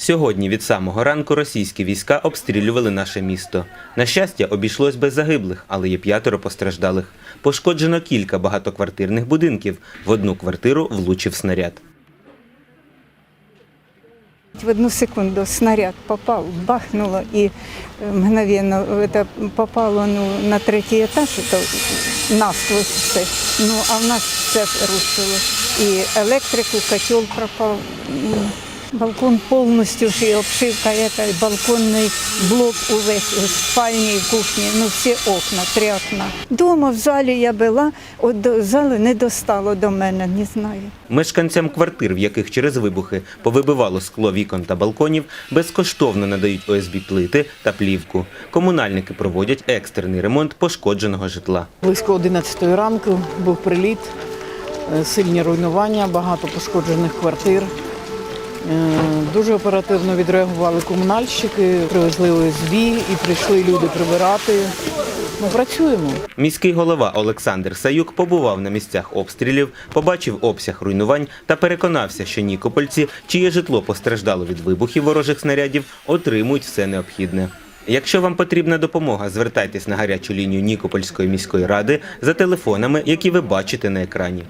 Сьогодні від самого ранку російські війська обстрілювали наше місто. На щастя, обійшлось без загиблих, але є п'ятеро постраждалих. Пошкоджено кілька багатоквартирних будинків. В одну квартиру влучив снаряд. В одну секунду снаряд попал, бахнуло и э, мгновенно это попало ну, на третій етаж, это насквозь все. Ну, а в нас все рушило. І електрику, котел пропав. Балкон повністю ж обшивка, это, балконний блок увесь, в спальні, і кухні, ну всі окна, три окна. Дома в залі я була, от до зали не достало до мене, не знаю. Мешканцям квартир, в яких через вибухи повибивало скло вікон та балконів, безкоштовно надають ОСБ плити та плівку. Комунальники проводять екстрений ремонт пошкодженого житла. Близько 11 ранку був приліт, е, сильні руйнування, багато пошкоджених квартир. Е, Дуже оперативно відреагували комунальщики, привезли ОСБ і прийшли люди прибирати. Ну, працюємо. Міський голова Олександр Саюк побував на місцях обстрілів, побачив обсяг руйнувань та переконався, що нікопольці, чиє житло постраждало від вибухів ворожих снарядів, отримують все необхідне. Якщо вам потрібна допомога, звертайтесь на гарячу лінію Нікопольської міської ради за телефонами, які ви бачите на екрані.